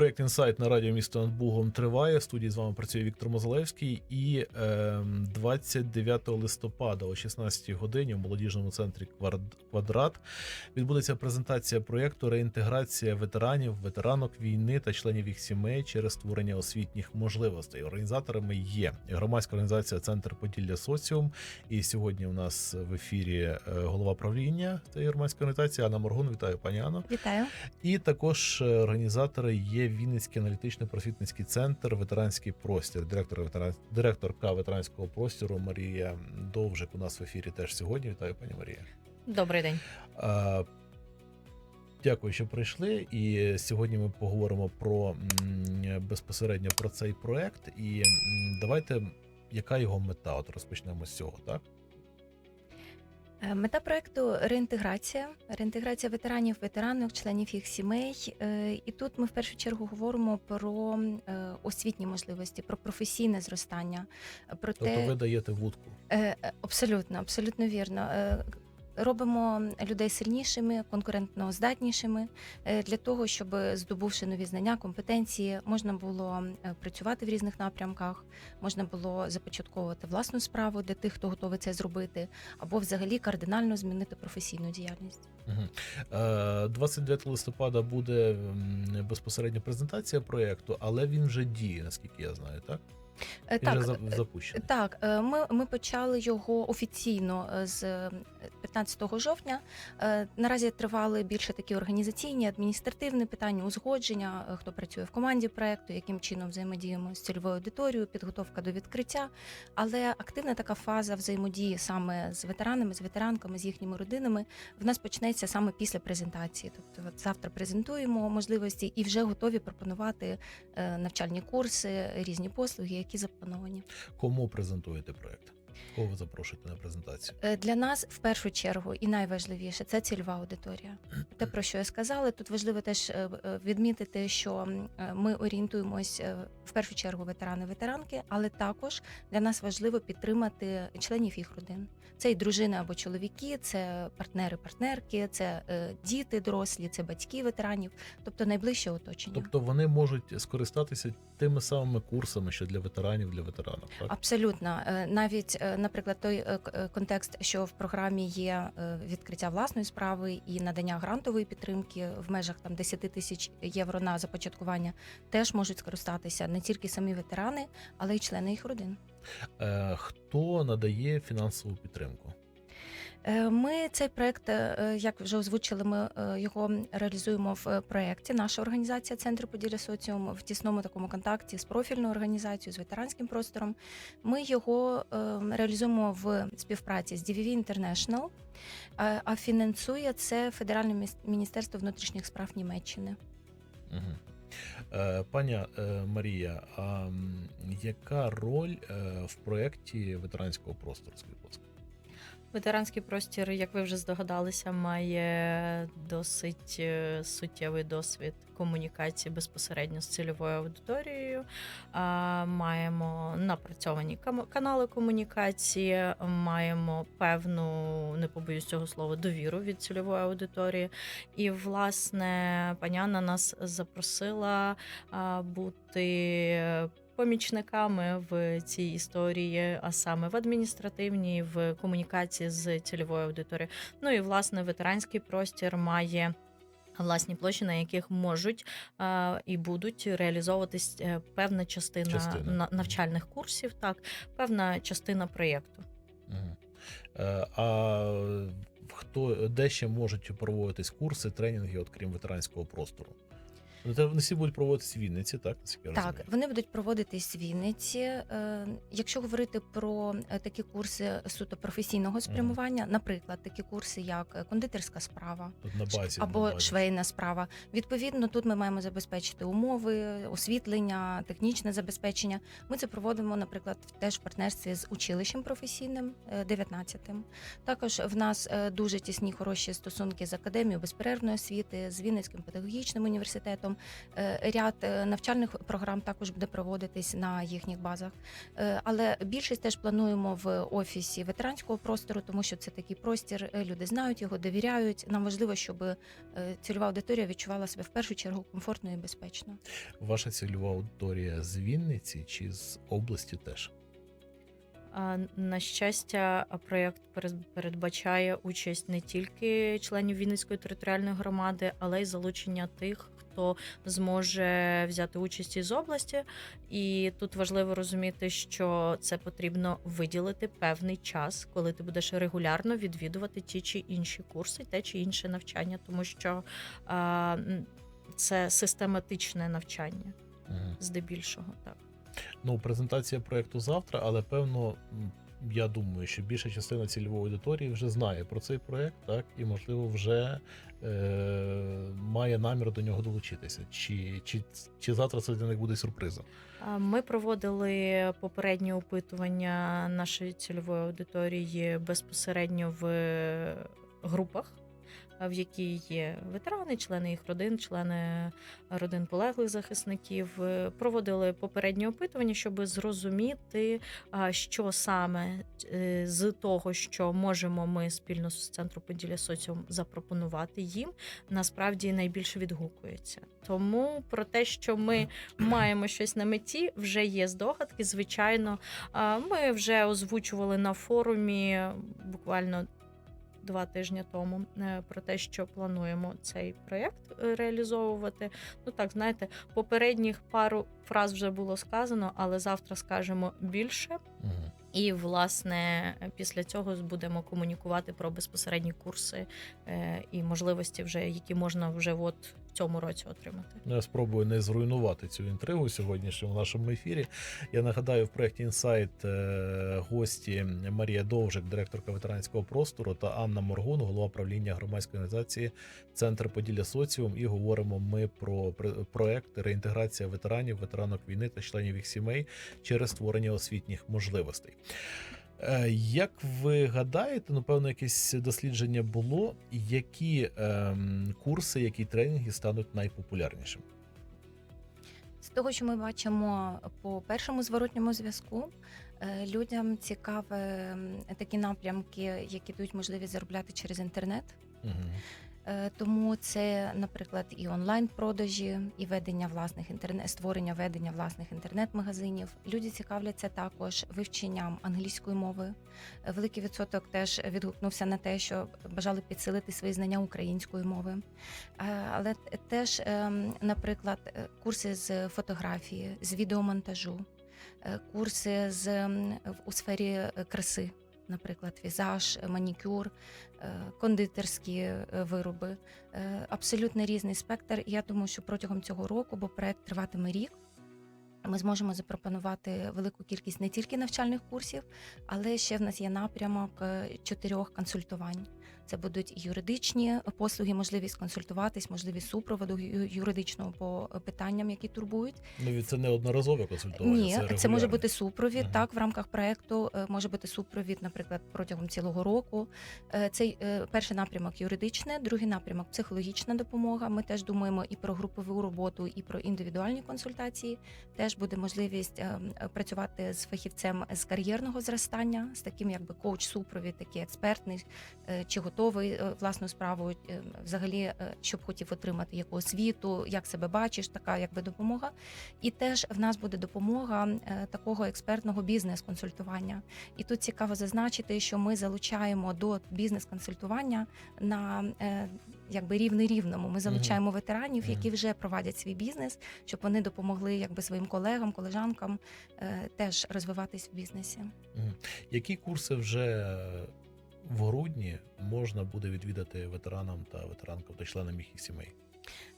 Проєкт інсайт на радіо місто над Бугом триває. В студії з вами працює Віктор Мозалевський. І е, 29 листопада о 16 годині в молодіжному центрі «Квар- Квадрат відбудеться презентація проєкту реінтеграція ветеранів, ветеранок війни та членів їх сімей через створення освітніх можливостей. Організаторами є громадська організація Центр Поділля Соціум. І сьогодні у нас в ефірі е, голова правління цієї громадської організації Анна Моргун. Вітаю, пані Анно. Вітаю. І також е, організатори є Вінницький аналітично-просвітницький центр, ветеранський простір, директор ветеран... директорка ветеранського простору Марія Довжик. У нас в ефірі теж сьогодні. Вітаю, пані Марія. Добрий день. Дякую, що прийшли. І сьогодні ми поговоримо про безпосередньо про цей проект. І давайте, яка його мета? От розпочнемо з цього, так? Е, Мета проекту реінтеграція, реінтеграція ветеранів, ветеранок, членів їх сімей. Е, І тут ми в першу чергу говоримо про е, освітні можливості, про професійне зростання. Про Тобто те, ви даєте вудку. Абсолютно, абсолютно вірно. Е, Робимо людей сильнішими, конкурентно здатнішими е, для того, щоб здобувши нові знання, компетенції, можна було е, працювати в різних напрямках, можна було започатковувати власну справу для тих, хто готовий це зробити, або взагалі кардинально змінити професійну діяльність. Мгм. Е, 29 листопада буде м, безпосередньо презентація проєкту, але він вже діє, наскільки я знаю, так? Е, Він вже Так, запущений. Так, е, ми, ми почали його офіційно е, з е, 15 жовтня. Е, Наразі тривали більше такі організаційні, адміністративні питання, узгодження, е, хто працює в команді проекту, яким чином взаємодіємо з цільовою аудиторією, підготовка до відкриття. Але активна така фаза взаємодії саме з ветеранами, з ветеранками, з їхніми родинами в нас почнеться саме після презентації. Тобто, от завтра презентуємо можливості і вже готові пропонувати е, навчальні курси, різні послуги, які заплановані. Кому презентуєте проєкт? Кого ви запрошуєте на презентацію? Е, Для нас в першу чергу і найважливіше це цільова аудиторія. Те, про що я сказала, тут важливо теж е, е, відмітити, що ми орієнтуємось в першу чергу ветерани-ветеранки, але також для нас важливо підтримати членів їх родин. Це і дружини або чоловіки, це партнери-партнерки, це діти дорослі, це батьки ветеранів, тобто найближче оточення. Тобто вони можуть скористатися тими самими курсами, що для ветеранів, для ветеранів. Так? Абсолютно, навіть, наприклад, той е, е, контекст, що в програмі є е, відкриття власної справи і надання грантової підтримки в межах там 10 тисяч євро на започаткування, теж можуть скористатися не тільки самі ветерани, але й члени їх родин. Хто надає фінансову підтримку? Е, Ми цей проект, е, як вже озвучили, ми е, його реалізуємо в е, проєкті. Наша організація Центр Поділля Соціум в тісному такому контакті з профільною організацією, з ветеранським простором. Ми його е, реалізуємо в співпраці з DVV International, е, а фінансує це Федеральне міністерство внутрішніх справ Німеччини. Угу. Е, паня е, Марія, а яка роль е, в проєкті ветеранського простору? Будь ласка? Ветеранський простір, як ви вже здогадалися, має досить е, суттєвий досвід комунікації безпосередньо з цільовою аудиторією. Маємо напрацьовані канали комунікації, маємо певну, не побоюсь цього слова, довіру від цільової аудиторії. І, власне, пані Анна нас запросила бути помічниками в цій історії, а саме в адміністративній, в комунікації з цільовою аудиторією. Ну і власне ветеранський простір має. Власні площі, на яких можуть а, і будуть реалізовуватись е, певна частина, Частина. на- навчальних курсів, так певна частина проєкту. Е, а хто де ще можуть проводитись курси, тренінги, от крім ветеранського простору? Ну, Це вони всі будуть проводитись в Вінниці, так? Так, розумію? вони будуть проводитись в Вінниці. Е, Якщо говорити про е, такі курси суто професійного спрямування, наприклад, такі курси, як е, кондитерська справа, Тут на базі або на базі. швейна справа. Відповідно, тут ми маємо забезпечити умови, освітлення, технічне забезпечення. Ми це проводимо, наприклад, теж в партнерстві з училищем професійним е, 19-тим. Також в нас дуже тісні хороші стосунки з академією безперервної освіти, з Вінницьким педагогічним університетом. Проєктом. Е, Ряд е, навчальних програм також буде проводитись на їхніх базах. Е, Але більшість теж плануємо в офісі ветеранського простору, тому що це такий простір. Люди знають його, довіряють. Нам важливо, щоб цільова аудиторія відчувала себе в першу чергу комфортно і безпечно. Ваша цільова аудиторія з Вінниці чи з області теж? На щастя, проєкт передбачає участь не тільки членів Вінницької територіальної громади, але й залучення тих, хто зможе взяти участь із області. І тут важливо розуміти, що це потрібно виділити певний час, коли ти будеш регулярно відвідувати ті чи інші курси, те чи інше навчання, тому що це систематичне навчання, здебільшого так. Ну, презентація проекту завтра, але певно, я думаю, що більша частина цільової аудиторії вже знає про цей проект, так, і, можливо, вже е, має намір до нього долучитися. Чи, чи, чи завтра це для них буде сюрпризом? Ми проводили попереднє опитування нашої цільової аудиторії безпосередньо в групах, а, в якій є ветерани, члени їх родин, члени родин полеглих захисників. Е, Проводили попереднє опитування, щоб зрозуміти, що саме е, з того, що можемо ми спільно з центру Поділля Соціум запропонувати їм, насправді найбільше відгукується. Тому про те, що ми маємо щось на меті, вже є здогадки. Звичайно, ми вже озвучували на форумі буквально. Два тижні тому е, про те, що плануємо цей проєкт е, реалізовувати. Ну так, знаєте, попередніх пару фраз вже було сказано, але завтра скажемо більше. Мгм. І, власне, після цього будемо комунікувати про безпосередні курси е, і можливості, вже які можна вже от в цьому році отримати. Ну, я спробую не зруйнувати цю інтригу сьогоднішньому нашому ефірі. Я нагадаю, в проєкті Інсайт е, гості Марія Довжик, директорка ветеранського простору, та Анна Моргун, голова правління громадської організації Центр Поділля Соціум. І говоримо ми про пр- проект реінтеграція ветеранів, ветеранок війни та членів їх сімей через створення освітніх можливостей. Е, Як ви гадаєте, напевно, якесь дослідження було, які ем, курси, які тренінги стануть найпопулярнішими? З того, що ми бачимо по першому зворотньому зв'язку, е, людям цікаві такі напрямки, які дають можливість заробляти через інтернет. Угу. Е, Тому це, наприклад, і онлайн-продажі, і ведення власних інтернет, створення ведення власних інтернет-магазинів. Люди цікавляться також вивченням англійської мови. Великий відсоток теж відгукнувся на те, що бажали підсилити свої знання української мови. Е, Але теж, ем, наприклад, е, курси з фотографії, з відеомонтажу, курси з у сфері краси. Наприклад, візаж, манікюр, е, кондитерські е, вироби, Е, абсолютно різний спектр. Я думаю, що протягом цього року, бо проект триватиме рік, ми зможемо запропонувати велику кількість не тільки навчальних курсів, але ще в нас є напрямок чотирьох консультувань. Це будуть юридичні послуги, можливість консультуватись, можливість супроводу юридичного по питанням, які турбують. Ну, це не одноразове консультування. Ні, це, це, може бути супровід. Ага. Так, в рамках проекту е, може бути супровід, наприклад, протягом цілого року. Е, Цей е, перший напрямок юридичне, другий напрямок психологічна допомога. Ми теж думаємо і про групову роботу, і про індивідуальні консультації. Теж буде можливість працювати з фахівцем з кар'єрного зростання, з таким якби коуч-супровід, такий експертний, е, чи готовий е, власну справу, е, взагалі, е, що б хотів отримати яку освіту, як себе бачиш, така якби допомога. І теж в нас буде допомога такого експертного бізнес-консультування. І тут цікаво зазначити, що ми залучаємо до бізнес-консультування на якби рівний рівному. Ми залучаємо ветеранів, які вже провадять свій бізнес, щоб вони допомогли якби своїм колегам, колежанкам теж розвиватись в бізнесі. Які курси вже в грудні можна буде відвідати ветеранам та ветеранкам та членам їх сімей?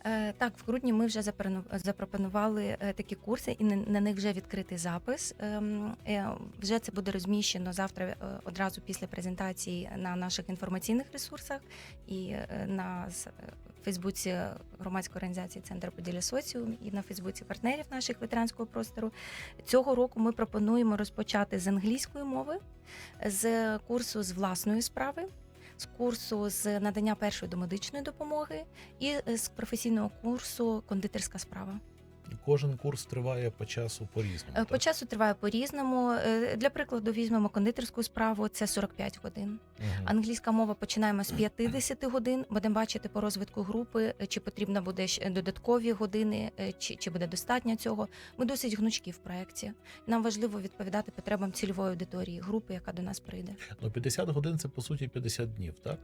Е, Так, в грудні ми вже запропону- запропонували е, такі курси, і на- них вже відкритий запис. Ем, е, Вже це буде розміщено завтра одразу після презентації на наших інформаційних ресурсах і на Фейсбуці громадської організації Центр Поділля Соціум і на Фейсбуці партнерів наших ветеранського простору. Цього року ми пропонуємо розпочати з англійської мови, з курсу з власної справи. з курсу з надання першої домедичної допомоги і з професійного курсу кондитерська справа. Кожен курс триває по часу по-різному. Е, так? Часу триває по-різному. Е, Для прикладу, візьмемо кондитерську справу, це 45 годин. Мгм. Англійська мова починаємо з 50 годин. Будемо бачити по розвитку групи, е, чи потрібно буде додаткові години, чи, чи буде достатньо цього. Ми досить гнучкі в проєкті. Нам важливо відповідати потребам цільової аудиторії групи, яка до нас прийде. Ну, 50 годин це по суті 50 днів, так?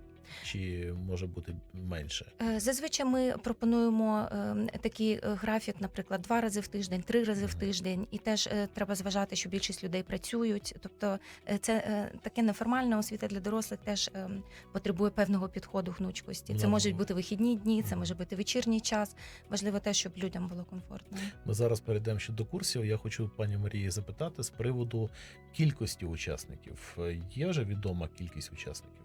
Чи може бути менше? Зазвичай ми пропонуємо е, такий графік, наприклад, два рази в тиждень, три рази в тиждень, і теж е, треба зважати, що більшість людей працюють. Тобто, е, це е, таке неформальна освіта для дорослих теж е, потребує певного підходу гнучкості. Це Ну, можуть бути вихідні дні, це може бути вечірній час. Важливо те, щоб людям було комфортно. Ми зараз перейдемо ще до курсів. Я хочу пані Марії запитати з приводу кількості учасників. Є вже відома кількість учасників?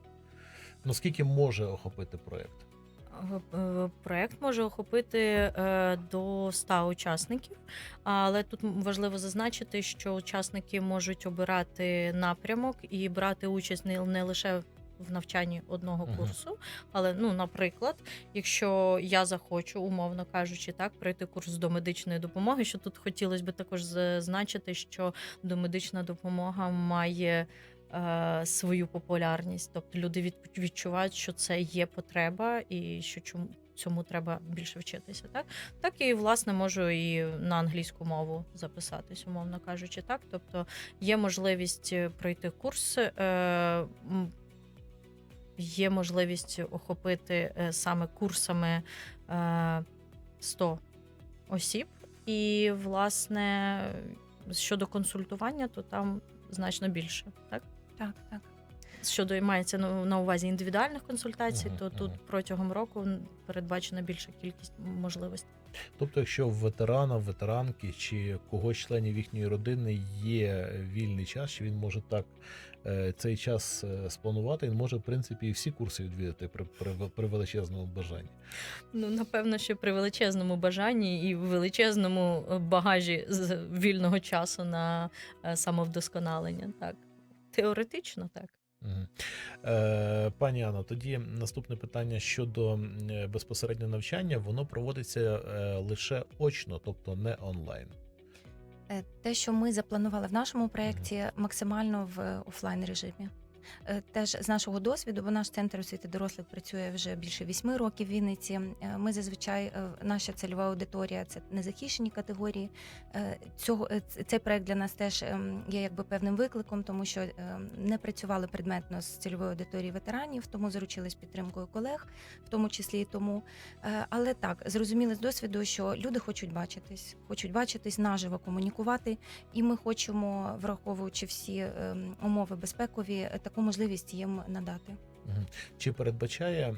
Ну скільки може охопити проект? Е, Проект може охопити е, до 100 учасників, але тут важливо зазначити, що учасники можуть обирати напрямок і брати участь не, лише в навчанні одного курсу, але ну, наприклад, якщо я захочу, умовно кажучи, так пройти курс до медичної допомоги, що тут хотілося б також зазначити, що домедична допомога має свою популярність. Тобто люди від, відчувають, що це є потреба і що чому. Цьому треба більше вчитися, так так і власне можу і на англійську мову записатись, умовно кажучи, так. Тобто є можливість е, пройти курс, е, є можливість охопити е, саме курсами е, 100 осіб, і власне щодо консультування, то там значно більше, так. Так, так. Щодо мається на на увазі індивідуальних консультацій, Мгм, то тут протягом року передбачена більша кількість можливостей. Тобто, якщо в ветерана, ветеранки чи когось членів їхньої родини є вільний час, чи він може так е, цей час е, спланувати, він може в принципі і всі курси відвідати при, при, при величезному бажанні. Ну напевно, що при величезному бажанні і величезному е, багажі з вільного часу на самовдосконалення. Так теоретично так. Е, Пані Анно, тоді наступне питання щодо безпосереднього безпосередньо навчання, воно проводиться е, лише очно, тобто не онлайн. Е, Те, що ми запланували в нашому проєкті, максимально в офлайн режимі. Е, Теж з нашого досвіду, бо наш центр освіти дорослих працює вже більше вісьми років в Вінниці. Е, Ми зазвичай е, наша цільова аудиторія це незахищені категорії. Цього цей проект для нас теж ем, є якби певним викликом, тому що ем, не працювали предметно з цільовою аудиторією ветеранів, тому заручились підтримкою колег, в тому числі і тому. Але так зрозуміли з досвіду, що люди хочуть бачитись, хочуть бачитись наживо комунікувати, і ми хочемо, враховуючи всі ем, умови безпекові, е, таку можливість їм надати. Чи передбачає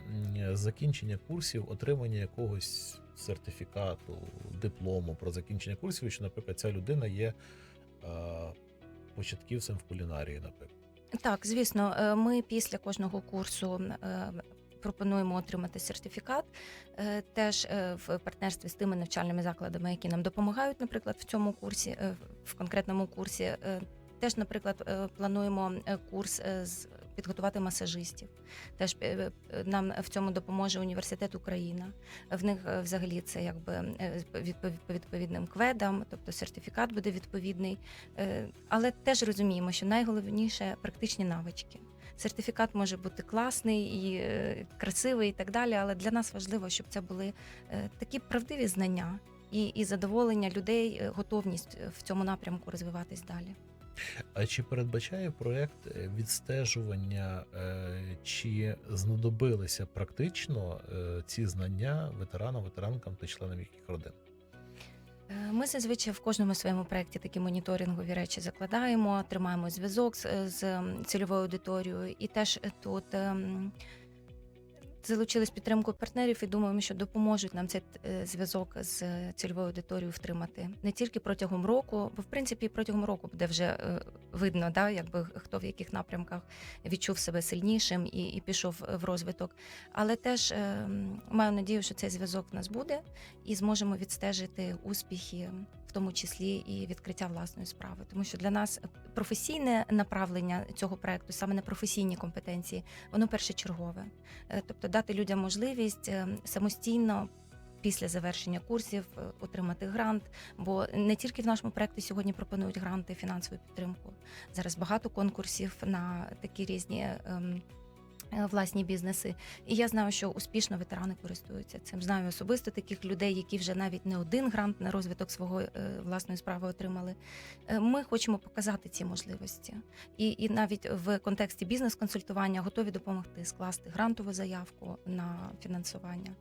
закінчення курсів отримання якогось сертифікату, диплому про закінчення курсів, що, наприклад, ця людина є е, початківцем в кулінарії, наприклад? Так, звісно, е, ми після кожного курсу. е, Пропонуємо отримати сертифікат теж в партнерстві з тими навчальними закладами, які нам допомагають, наприклад, в цьому курсі, в конкретному курсі. Теж, наприклад, е, плануємо е, курс е, з підготувати масажистів. Теж нам в цьому допоможе університет Україна. В них взагалі це якби по відповідним кведам, тобто сертифікат буде відповідний. Але теж розуміємо, що найголовніше практичні навички. Сертифікат може бути класний і красивий, і так далі. Але для нас важливо, щоб це були такі правдиві знання і, і задоволення людей, готовність в цьому напрямку розвиватись далі. А чи передбачає проект е, відстежування, е, чи знадобилися практично е, ці знання ветеранам, ветеранкам та членам їхніх родин? Ми зазвичай в кожному своєму проєкті такі моніторингові речі закладаємо, тримаємо зв'язок з, з цільовою аудиторією, і теж тут ем, залучились підтримкою партнерів і думаємо, що допоможуть нам цей е, зв'язок з е, цільовою аудиторією втримати не тільки протягом року, бо в принципі протягом року буде вже е, видно, да, якби хто в яких напрямках відчув себе сильнішим і, і пішов в розвиток. Але теж маю надію, що цей зв'язок в нас буде і зможемо відстежити успіхи тому числі і відкриття власної справи. Тому що для нас професійне направлення цього проекту, саме на професійні компетенції, воно першочергове. Е, Тобто дати людям можливість е, самостійно. Після завершення курсів е, отримати грант, бо не тільки в нашому проекті сьогодні пропонують гранти, фінансову підтримку. Зараз багато конкурсів на такі різні ем, власні бізнеси. І я знаю, що успішно ветерани користуються цим. Знаю особисто таких людей, які вже навіть не один грант на розвиток свого е, власної справи отримали. Е, Ми хочемо показати ці можливості, і, і навіть в контексті бізнес-консультування готові допомогти скласти грантову заявку на фінансування.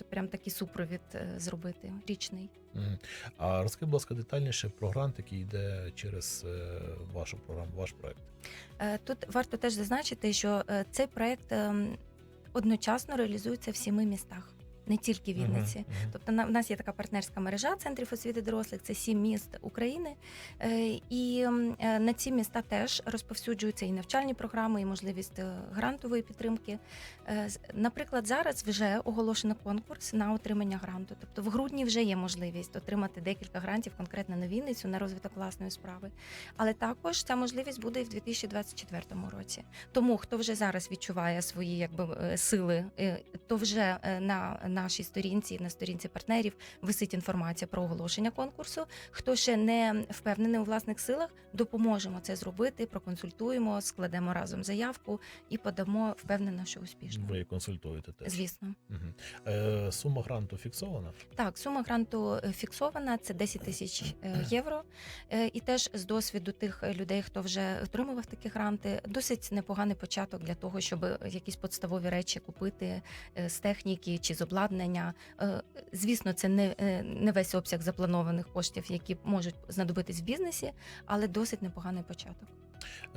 Тобто, прям такий супровід е, зробити річний. А розкажи, будь ласка, детальніше про грант, який йде через е, вашу програму, ваш проект. Е, Тут варто теж зазначити, що цей проект ем, одночасно реалізується в сіми містах, не тільки Вінниці. Мгм, мгм. Тобто на в нас є така партнерська мережа центрів освіти дорослих, це сім міст України. Е, І е, на ці міста теж розповсюджуються і навчальні програми, і можливість е, грантової підтримки. Наприклад, зараз вже оголошено конкурс на отримання гранту. Тобто в грудні вже є можливість отримати декілька грантів конкретно на Вінницю на розвиток власної справи. Але також ця можливість буде і в 2024 році. Тому хто вже зараз відчуває свої якби сили, то вже е, на нашій сторінці, на сторінці партнерів висить інформація про оголошення конкурсу. Хто ще не впевнений у власних силах, допоможемо це зробити, проконсультуємо, складемо разом заявку і подамо впевнено, що успішно. Ви консультуєте теж. Звісно, Мгм. Е, сума гранту фіксована? так сума гранту е, фіксована. Це 10 тисяч е, євро. Е, І теж з досвіду тих людей, хто вже отримував такі гранти, досить непоганий початок для того, щоб якісь подставові речі купити е, з техніки чи з обладнання. Е, Звісно, це не, е, не весь обсяг запланованих коштів, які можуть знадобитись в бізнесі, але досить непоганий початок.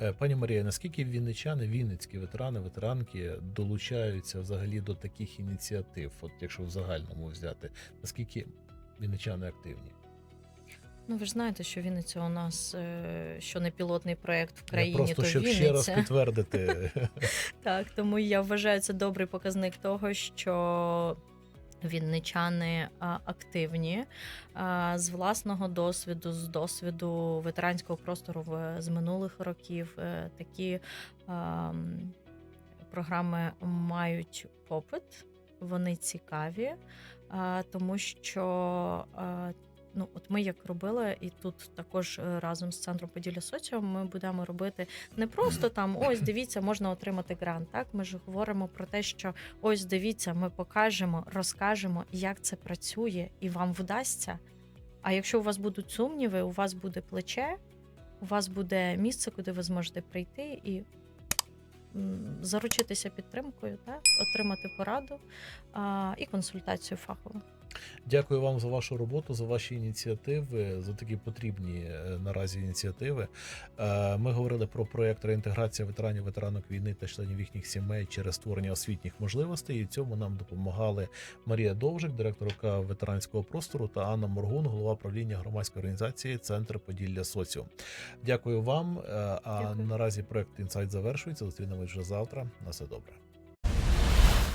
Е, Пані Марія, наскільки вінничани, вінницькі ветерани, ветеранки долучаються взагалі до таких ініціатив? От якщо в загальному взяти, наскільки вінничани активні? Ну, ви ж знаєте, що Вінниця у нас що не пілотний проект в Я країні, просто то щоб Вінниця. ще раз підтвердити. Так, тому я вважаю це добрий показник того, що вінничани активні з власного досвіду, з досвіду ветеранського простору з минулих років. е, Такі програми мають попит, вони цікаві, тому що. Ну, от ми як робили, і тут також е, разом з центром Поділля Соціум ми будемо робити не просто там ось дивіться, можна отримати грант. Так ми ж говоримо про те, що ось дивіться, ми покажемо, розкажемо, як це працює, і вам вдасться. А якщо у вас будуть сумніви, у вас буде плече, у вас буде місце, куди ви зможете прийти і заручитися підтримкою, так? отримати пораду а, і консультацію фахову. Дякую вам за вашу роботу, за ваші ініціативи, за такі потрібні е, наразі ініціативи. Е, Ми говорили про проєкт реінтеграція ветеранів, ветеранок війни та членів їхніх сімей через створення освітніх можливостей. І в цьому нам допомагали Марія Довжик, директорка ветеранського простору, та Анна Моргун, голова правління громадської організації Центр Поділля Соціум. Дякую вам. Е, А Дякую. наразі проєкт інсайт завершується. Зустрінемось вже завтра. На все добре.